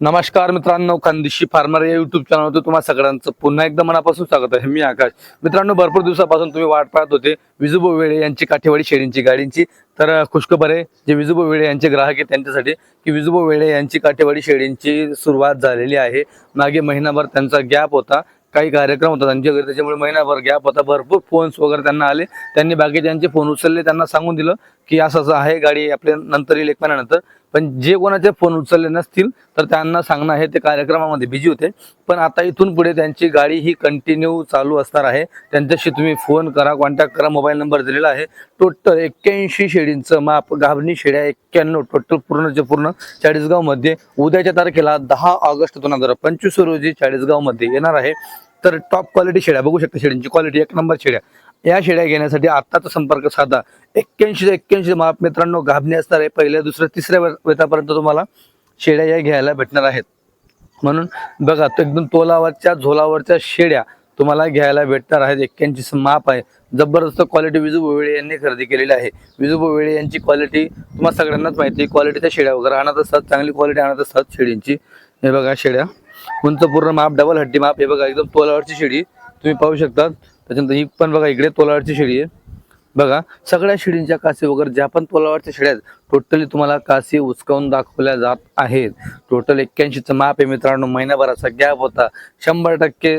नमस्कार मित्रांनो खानदेशी फार्मर या युट्यूब चॅनलवर तुम्हाला सगळ्यांचं पुन्हा एकदा मनापासून स्वागत आहे. मी आकाश. मित्रांनो भरपूर दिवसापासून तुम्ही वाट पाहत होते विजुबो वेळे यांची काठेवाडी शेळींची गाडींची. तर खुशखबर आहे जे विजुबो वेळे यांचे ग्राहक आहेत त्यांच्यासाठी की विजुबो वेळे यांची काठेवाडी शेळींची सुरुवात झालेली आहे. मागे महिनाभर त्यांचा गॅप होता. काही कार्यक्रम होता त्यांच्या घरी त्याच्यामुळे महिनाभर गॅप होता. भरपूर फोन्स वगैरे त्यांना आले. त्यांनी बाकीच्यांचे फोन उचलले. त्यांना सांगून दिलं की असं असं आहे गाडी आपल्या नंतर येईल एक महिन्यानंतर. पण जे कोणाचे फोन उचलले नसतील तर त्यांना सांगणं आहे ते कार्यक्रमामध्ये बिझी होते. पण आता इथून पुढे त्यांची गाडी ही कंटिन्यू चालू असणार आहे. त्यांच्याशी तुम्ही फोन करा कॉन्टॅक्ट करा. मोबाईल नंबर दिलेला आहे. टोटल एक्क्याऐंशी शेडींचं माप गाभणी शेड्या एक्क्याण्णव टोटल पूर्णचे पूर्ण चाळीसगावमध्ये. उद्याच्या तारखेला दहा ऑगस्ट दोन हजार पंचवीस रोजी चाळीसगावमध्ये येणार आहे. तर टॉप क्वालिटी शेड्या बघू शकता शेडींची क्वालिटी एक नंबर शेड्या. या शेळ्या घेण्यासाठी आत्ताचा संपर्क साधा. एक्क्याऐंशी ते एक्क्याऐंशी माप मित्रांनो गाभणी असणार आहे पहिल्या दुसऱ्या तिसऱ्या वेतापर्यंत तुम्हाला शेळ्या या घ्यायला भेटणार आहेत. म्हणून बघा तो एकदम तोलावरच्या झोलावरच्या शेड्या तुम्हाला घ्यायला भेटणार आहेत. एक्क्याऐंशी माप आहे. जबरदस्त क्वालिटी विजू वेळे यांनी खरेदी केलेली आहे. विजू वेळे यांची क्वालिटी तुम्हाला सगळ्यांनाच माहिती आहे. क्वालिटीच्या शेड्या वगैरे आणत असतात चांगली क्वालिटी आणत असतात शेळींची. हे बघा शेड्या उंच पूर्ण माप डबल हड्डी माप हे बघा एकदम तोलावरची शेळी तुम्ही पाहू शकता त्याच्यानंतर ही पण बघा इकडे तोलावरची शेळी आहे. बघा सगळ्या शेळींच्या कासी वगैरे ज्या पण तोलावरच्या शेळ्या आहेत टोटली तुम्हाला कासी उचकावून दाखवल्या जात आहेत. टोटल एक्क्याऐंशीचं माप आहे मित्रांनो महिनाभराचा गॅप होता. शंभर टक्के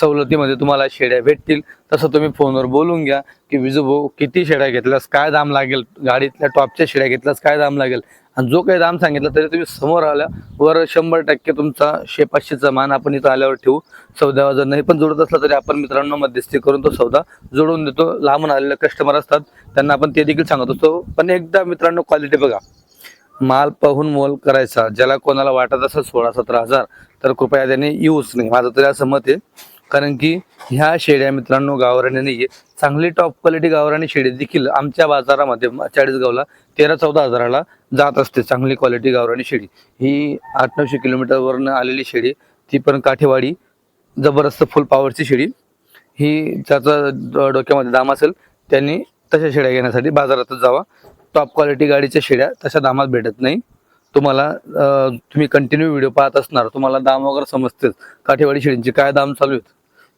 सवलतीमध्ये तुम्हाला शेड्या भेटतील. तसं तुम्ही फोनवर बोलून घ्या की विजू भाऊ किती शेड्या घेतल्यास काय दाम लागेल? गाडीतल्या टॉपच्या शेड्या घेतल्यास काय दाम लागेल? आणि जो काही दाम सांगितला तरी तुम्ही समोर आल्या वर शंभर टक्के तुमचा शे पाचशेचा मान आपण इथं आल्यावर ठेवू. सौदा जर नाही पण जोडत असला तरी आपण मित्रांनो मध्यस्थी करून तो सौदा जोडून देतो. लांबून आलेले कस्टमर असतात त्यांना आपण ते देखील सांगत असतो. पण एकदा मित्रांनो क्वालिटी बघा. माल पाहून मोल करायचा ज्याला कोणाला वाटत असेल सोळा सतरा हजार तर कृपया त्याने येऊच नाही माझं तरी असं मत आहे. कारण की ह्या शेळ्या मित्रांनो गावराने नाही चांगली टॉप क्वालिटी गावरानी शेळी देखील आमच्या बाजारामध्ये चाळीसगावला तेरा चौदा हजाराला जात असते चांगली क्वालिटी गावरानी शेळी. ही आठ नऊशे किलोमीटरवरनं आलेली शेळी ती पण काठेवाडी जबरदस्त फुल पॉवरची शेळी. ही ज्याचा डो- डोक्यामध्ये दाम असेल त्यांनी तशा शेळ्या घेण्यासाठी बाजारातच जावा. टॉप क्वालिटी गाडीच्या शेड्या तशा दामात भेटत नाही. तुम्हाला तुम्ही कंटिन्यू व्हिडिओ पाहत असणार. तुम्हाला दाम वगैरे समजतेच. काठेवाडी शेळींचे काय दाम चालू आहेत?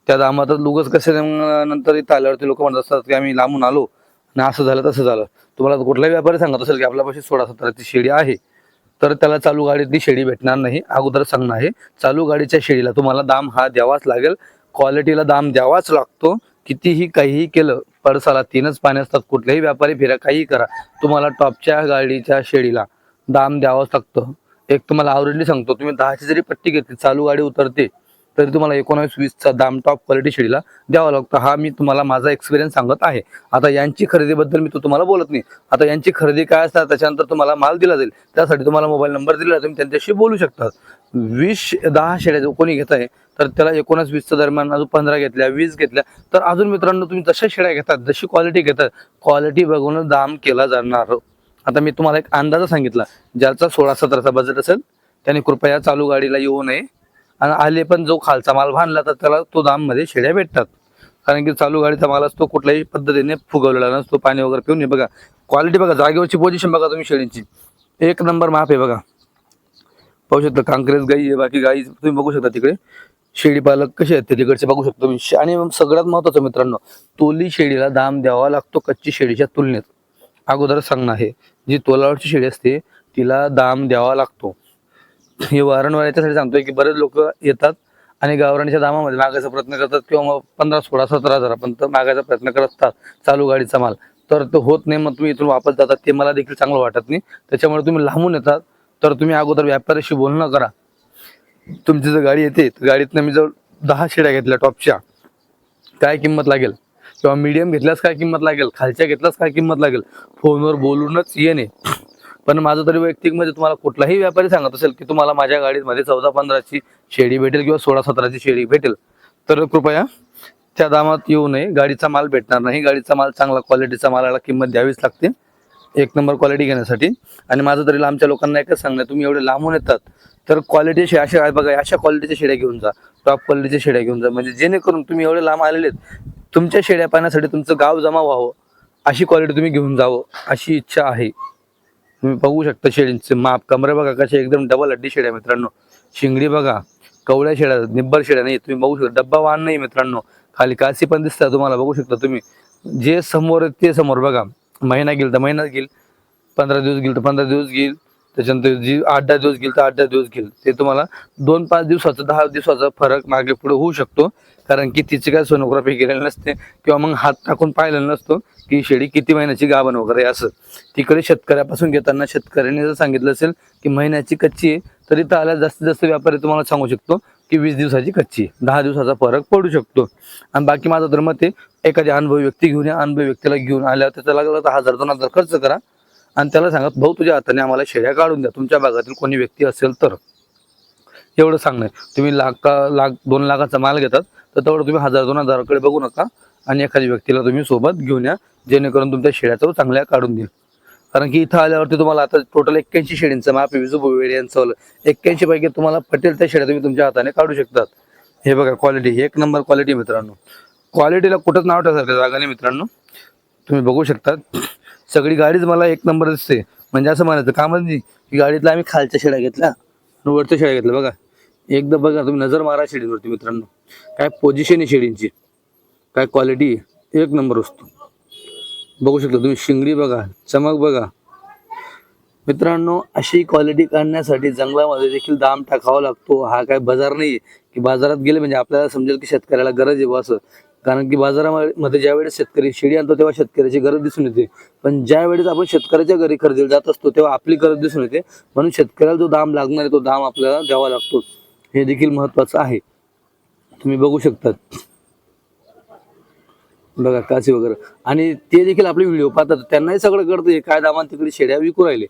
त्या दामातच लुगच कसे नंतर इथं आल्यावरती लोक म्हणत असतात की आम्ही लांबून आलो आणि असं झालं तसं झालं. तुम्हाला कुठलाही व्यापारी सांगत असेल की आपल्यापाशी सोळा सतराची शेळी आहे तर त्याला चालू गाडीतली शेळी भेटणार नाही अगोदर सांगणं आहे. चालू गाडीच्या शेळीला तुम्हाला दाम हा द्यावाच लागेल क्वालिटीला दाम द्यावाच लागतो. कितीही काहीही केलं पडसाला तीनच पाणी असतात कुठल्याही व्यापारी फिरा काहीही करा तुम्हाला टॉपच्या गाडीच्या शेळीला दाम द्यावाच लागतं. एक तुम्हाला आवडली सांगतो तुम्ही दहाची जरी पट्टी घेतली चालू गाडी उतरते तरी तुम्हाला एकोणावीस वीसचा दाम टॉप क्वालिटी शेडीला द्यावा लागतो. हा मी तुम्हाला माझा एक्सपिरियन्स सांगत आहे. आता यांची खरेदीबद्दल मी तो तुम्हाला बोलत नाही. आता यांची खरेदी काय असतात त्याच्यानंतर तुम्हाला माल दिला जाईल. त्यासाठी तुम्हाला मोबाईल नंबर दिला तुम्ही त्यांच्याशी बोलू शकता वीस दहा शेड्या जो कोणी घेत आहे तर त्याला एकोणास वीसच्या दरम्यान अजून पंधरा घेतल्या वीस घेतल्या तर अजून मित्रांनो तुम्ही जशा शेड्या घेतात जशी क्वालिटी घेतात क्वालिटी बघून दाम केला जाणार. आता मी तुम्हाला एक अंदाज सांगितला. ज्याचा सोळा सतराचा बजेट असेल त्याने कृपया चालू गाडीला येऊ नये. आणि आले पण जो खालचा माल बांधला तर त्याला तो दाममध्ये शेड्या भेटतात. कारण की चालू गाडीचा माल असतो कुठल्याही पद्धतीने फुगवलेला नसतो पाणी वगैरे पिऊन बघा. क्वालिटी बघा जागेवरची पोझिशन बघा तुम्ही शेळींची. एक नंबर माप आहे बघा. पाहू शकता कांक्रेज गाई आहे बाकी गाई तुम्ही बघू शकता तिकडे. शेळी पालक कसे आहेत ते तिकडचे बघू शकतो तुम्ही. शे- आणि मग सगळ्यात महत्वाचं मित्रांनो तोली शेळीला दाम द्यावा लागतो कच्ची शेळीच्या तुलनेत. अगोदर सांगणं आहे जी तोलावरची शेळी असते तिला दाम द्यावा लागतो. हे वारंवार याच्यासाठी सांगतोय की बरेच लोक येतात आणि गावराणीच्या दामामध्ये मागायचा प्रयत्न करतात किंवा मग पंधरा सोळा सतरा हजारापर्यंत मागायचा प्रयत्न करत असतात चालू गाडीचा माल. तर तो होत नाही मग तुम्ही इथून वापस जातात. ते मला देखील चांगलं वाटत नाही. त्याच्यामुळे तुम्ही लांबून येतात. तर तुम्ही अगोदर व्यापाऱ्याशी बोलणं करा. तुमची जर गाडी येते तर गाडीतनं मी जर दहा शेड्या घेतल्या टॉपच्या काय किंमत लागेल? किंवा मीडियम घेतल्यास काय किंमत लागेल? खालच्या घेतल्यास काय किंमत लागेल? फोनवर बोलूनच येणे पण माझं तरी वैयक्तिकमध्ये तुम्हाला कुठलाही व्यापारी सांगत असेल की तुम्हाला माझ्या गाडीमध्ये चौदा पंधराची शेळी भेटेल किंवा सोळा सतराची शेळी भेटेल तर कृपया त्या दामात येऊ नये. गाडीचा माल भेटणार नाही. गाडीचा माल चांगला क्वालिटीचा मालाला किंमत द्यावीच लागते. एक नंबर क्वालिटी घेण्यासाठी. आणि माझं तरी लांबच्या लोकांना एकच सांगणं तुम्ही एवढे लांबून येतात तर क्वालिटी अशा बघा अशा क्वालिटीच्या शेड्या घेऊन जा. टॉप क्वालिटीच्या शेड्या घेऊन जा. म्हणजे जेणेकरून तुम्ही एवढे लांब आलेले आहेत तुमच्या शेड्या पाहण्यासाठी तुमचं गाव जमा व्हावं अशी क्वालिटी तुम्ही घेऊन जावं अशी इच्छा आहे. तुम्ही बघू शकता शेळींचे माप. कमरे बघा कसे एकदम डबल हड्डी शेड्या मित्रांनो. शिंगडी बघा कवड्या शेड्या निब्बर शेड्या नाही तुम्ही बघू शकता. डब्बा वाहन नाही मित्रांनो. खाली कासी पण दिसतात तुम्हाला बघू शकता तुम्ही. जे समोर ते समोर बघा. महिना गेल तर महिना घेईल पंधरा दिवस गेल तर पंधरा दिवस घेईल त्याच्यानंतर जी आठ दहा दिवस गेल तर आठ दहा दिवस घेईल ते तुम्हाला दोन पाच दिवसाचा दहा दिवसाचा फरक मागे पुढे होऊ शकतो. कारण की तिची काय सोनोग्राफी केलेली नसते किंवा मग हात टाकून पाहिलेला नसतो की शेळी किती महिन्याची गाभण वगैरे असं. तिकडे शेतकऱ्यापासून घेताना शेतकऱ्याने जर सांगितलं असेल की महिन्याची कच्ची आहे तरी तर जास्तीत जास्त व्यापारी तुम्हाला सांगू शकतो की वीस दिवसाची कच्ची आहे. दहा दिवसाचा फरक पडू शकतो. आणि बाकी माझं तर मत आहे एखादी अनुभवी व्यक्ती घेऊन या अनुभवी व्यक्तीला घेऊन आल्यावर त्याचा लागला तर हजार दोन हजार खर्च करा. आणि त्याला सांगा भाऊ तुझ्या हाताने आम्हाला शेळ्या काढून द्या. तुमच्या भागातील कोणी व्यक्ती असेल तर. एवढं सांगणं तुम्ही लाख लाख दोन लाखाचा माल घेतात तर तेवढं तुम्ही हजार दोन हजाराकडे बघू नका. आणि एखाद्या व्यक्तीला तुम्ही सोबत घेऊन या जेणेकरून तुमच्या शेळ्याचा चांगल्या काढून देईल. कारण की इथं आल्यावरती तुम्हाला आता टोटल एक्क्याऐंशी शेळींचं माप आहे. विजू वेळे यांचं एक्क्याऐंशी पैकी तुम्हाला पटेल त्या शेळ्या तुम्ही तुमच्या हाताने काढू शकतात. हे बघा क्वालिटी एक नंबर क्वालिटी मित्रांनो. क्वालिटीला कुठंच नाव ठेवायचं जागा नाही मित्रांनो. तुम्ही बघू शकतात. सगळी गाडीच मला एक नंबर दिसते. म्हणजे असं म्हणायचं का म्हणजे की गाडीतला आम्ही खालच्या शेळ्या घेतल्या आणि वरच्या शेळ्या घेतल्या. बघा. एकदा बघा तुम्ही नजर मारा शेळींवरती मित्रांनो. काय पोझिशन आहे शेळींची काय क्वालिटी एक नंबर असतो बघू शकता तुम्ही शिंगडी बघा चमक बघा. मित्रांनो अशी क्वालिटी काढण्यासाठी जंगलामध्ये देखील दाम टाकावा लागतो. हा काय बाजार नाही की बाजारात गेले म्हणजे आपल्याला समजेल की शेतकऱ्याला गरज आहे असं. कारण की बाजारामध्ये ज्या वेळेस शेतकरी शेळी आणतो तेव्हा शेतकऱ्याची गरज दिसून येते. पण ज्या वेळेस आपण शेतकऱ्याच्या घरी खरेदीला जात असतो तेव्हा आपली गरज दिसून येते. म्हणून शेतकऱ्याला जो दाम लागणार आहे तो दाम आपल्याला द्यावा लागतो. हे देखील महत्त्वाचं आहे. तुम्ही बघू शकतात. बघा कासी वगैरे. आणि ते देखील आपले व्हिडिओ पाहतात. त्यांनाही सगळं कळतं हे काय दामान तिकडे शेड्या विकू राहिले.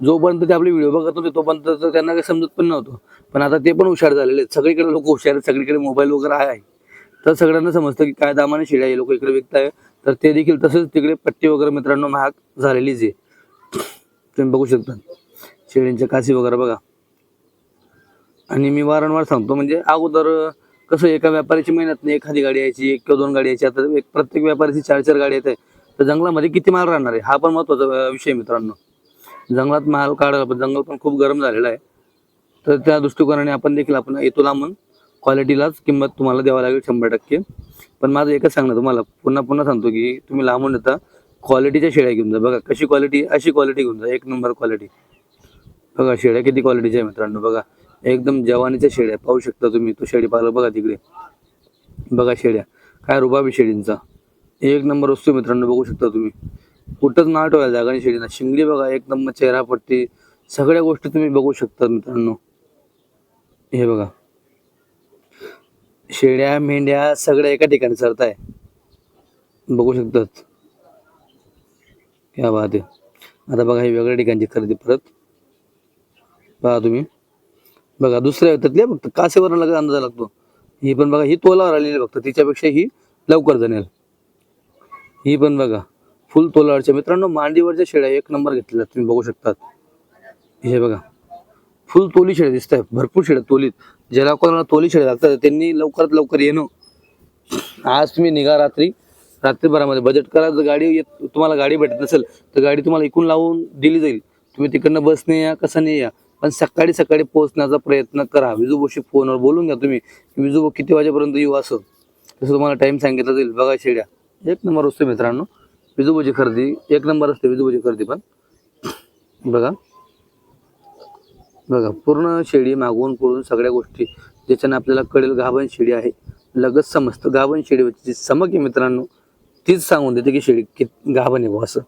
जोपर्यंत ते आपले व्हिडिओ बघत होते तोपर्यंत तर त्यांना काही समजत पण नव्हतं. पण आता ते पण हुशार झालेले आहेत. सगळीकडे लोक हुशार आहेत. सगळीकडे मोबाईल वगैरे आहे. तर सगळ्यांना समजतं की काय दामाने शेड्या हे लोक इकडे विकताय. तर ते देखील तसंच तिकडे पट्टी वगैरे मित्रांनो महाग झालेलीच आहे. तुम्ही बघू शकता. शेळींच्या कासी वगैरे बघा. आणि मी वारंवार सांगतो म्हणजे अगोदर कसं एका व्यापाऱ्याची मेहनत नाही एखादी गाडी यायची एक किंवा दोन गाडी यायची आता एक प्रत्येक व्यापाऱ्याची चार चार गाडी येत. आहे तर जंगलामध्ये किती माल राहणार आहे? हा पण महत्त्वाचा विषय मित्रांनो. जंगलात माल काढायला पण जंगल पण खूप गरम झालेलं आहे. तर त्या दृष्टिकोनाने आपण देखील आपण येतो लांबून. क्वालिटीलाच किंमत तुम्हाला द्यावं लागेल शंभर टक्के. पण माझं एकच सांगणं तुम्हाला पुन्हा पुन्हा सांगतो की तुम्ही लांबून येता क्वालिटीच्या शेळ्या घेऊन जा. बघा कशी क्वालिटी अशी क्वालिटी घेऊन जा. एक नंबर क्वालिटी. बघा शेळ्या किती क्वालिटीच्या आहे मित्रांनो बघा. एकदम जवानीच्या शेड्या. पाहू शकता तुम्ही तो शेळी पाहिलं बघा तिकडे. बघा शेळ्या काय रुबाबी शेळींचा एक नंबर वस्तू मित्रांनो बघू शकता तुम्ही. कुठंच ना ठेवायला जागा नाही शेळीना शिंगडी बघा एक नंबर चेहरापट्टी. सगळ्या गोष्टी तुम्ही बघू शकता मित्रांनो. हे बघा. शेळ्या मेंढ्या सगळ्या एका ठिकाणी चरताय. बघू शकतात. क्या बात आहे. आता बघा हे वेगळ्या ठिकाणची खरेदी परत. पहा तुम्ही. बघा दुसऱ्या त्यातल्या फक्त कासेवर लगेच अंदाज लागतो. ही पण बघा ही तोलावर आलेली आहे फक्त. तिच्यापेक्षा ही लवकर जणेल. ही पण बघा फुल तोलावरच्या. मित्रांनो मांडीवरच्या शेळ्या एक नंबर घेतलेल्या तुम्ही बघू शकतात. हे बघा फुल तोली शेळ्या दिसत आहे भरपूर शेळ्या तोलीत. ज्याला कोणाला तोली शेळ्या लागतात त्यांनी लवकरात लवकर येणं. आज तुम्ही निघा रात्री. रात्रीभरामध्ये बजेट करा. जर गाडी येत तुम्हाला गाडी भेटत नसेल तर गाडी तुम्हाला इकून लावून दिली जाईल. तुम्ही तिकडनं बसने या कसं नाही या. पण सकाळी सकाळी पोहोचण्याचा प्रयत्न करा. विजूबोशी फोनवर बोलून घ्या तुम्ही. की विजूबो किती वाजेपर्यंत येऊ असं? तसं तुम्हाला टाईम सांगितलं जाईल. बघा शेड्या. एक नंबर असतो मित्रांनो. विजूबोची खरेदी. एक नंबर असते विजूबोची खरेदी पण. बघा. बघा पूर्ण शेळी मागवून पुढून सगळ्या गोष्टी ज्याच्याने आपल्याला कळेल गाभण शेळी आहे. लगेच समजतं. गाभण शेळीवरची जी चमक आहे मित्रांनो तीच सांगून देते की शेळी कि गाभण आहे असं.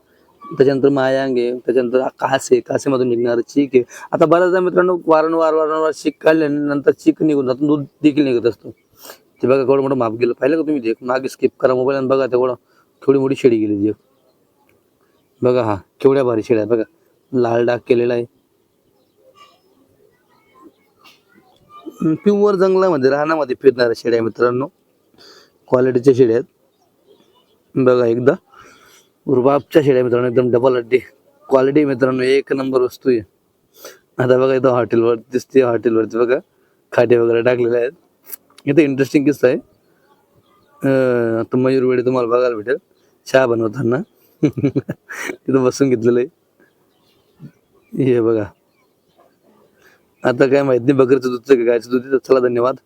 त्याच्यानंतर मायांग आहे त्याच्यानंतर कासे कासेमधून निघणार चीक आहे. आता बऱ्याचदा मित्रांनो वारंवार वारंवार चीक काढल्यानंतर चीक निघून जातो दूध देखील निघत असतो. ते बघा केवढं मोठं माप गेलं. पाहिलं का तुम्ही ते? मागे स्किप करा मोबाईल आणि बघा तेवढं थोडी मोठी शेडी गेली जे एक. बघा हा केवढ्या भारी शेड्या आहेत बघा. लाल डाग केलेला आहे. प्युअर जंगलामध्ये रानामध्ये फिरणाऱ्या शेड्या मित्रांनो. क्वालिटीच्या शेड्या आहेत. बघा एकदा. रुबाबच्या शेळ्या मित्रांनो एकदम डबल अड्डी क्वालिटी मित्रांनो एक नंबर वस्तू आहे. आता बघा इथं हॉटेलवर दिसते हॉटेलवरती बघा खाटे वगैरे टाकलेले आहेत. इथं इंटरेस्टिंग किस्सा आहे. आता मयूर वेळे तुम्हाला बघायला भेटेल. चहा बनवताना. तिथं बसून घेतलेलं आहे. हे बघा. आता काय माहीत नाही बकरीचं दूधचं गायचं दूध चला धन्यवाद.